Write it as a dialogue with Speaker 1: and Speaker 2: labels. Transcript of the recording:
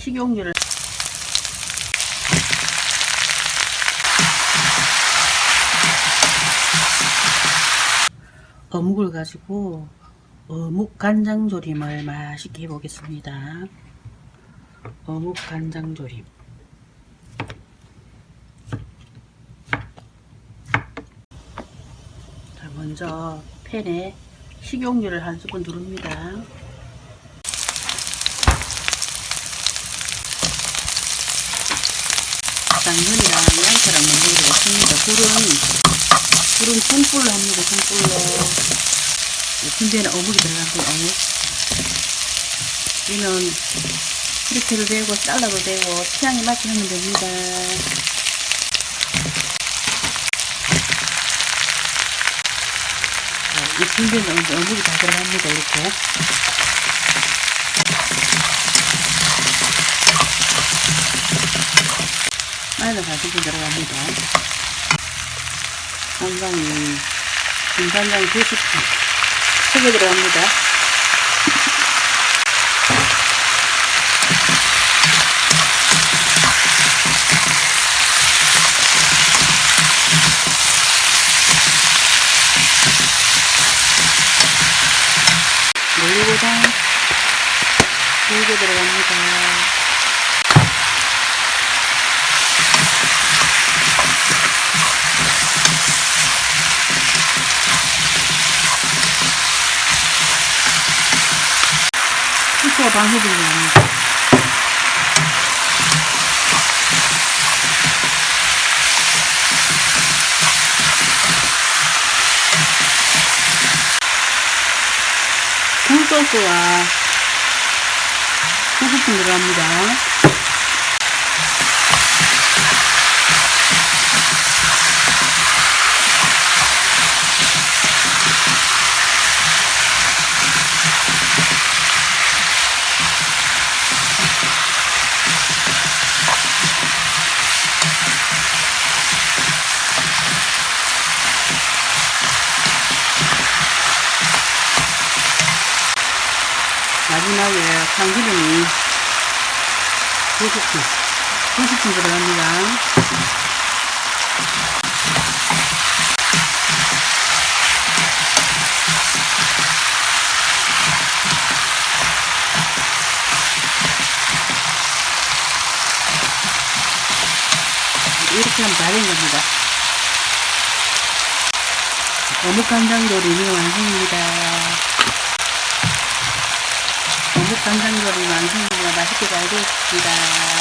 Speaker 1: 식용유를 어묵을 가지고 어묵 간장 조림을 맛있게 해보겠습니다. 어묵 간장 조림. 자, 먼저 팬에 식용유를 한 스푼 두릅니다. 당면이랑 양파랑 게 없습니다. 굴은, 굴은 손불로 합니다. 손불로. 군대에는 어묵이 들어간 거 어묵. 얘는 이렇게 해도 되고, 잘라도 되고, 취향에 맞게 하면 됩니다. 자, 이 군대는 어묵이 다 들어갑니다. 이렇게. 가지고 들어갑니다. 간장이, 김간장 90개, 크게 들어갑니다. 올리고당 길게 들어갑니다. 방해되네요. 굴소스와 소스품 들어갑니다. 마지막에 참기름이 90분, 90분 들어갑니다. 이렇게 하면 다된 겁니다. 어묵 간장조림이 완성입니다. 간장조림 완성입니다. 맛있게 잘 되었습니다.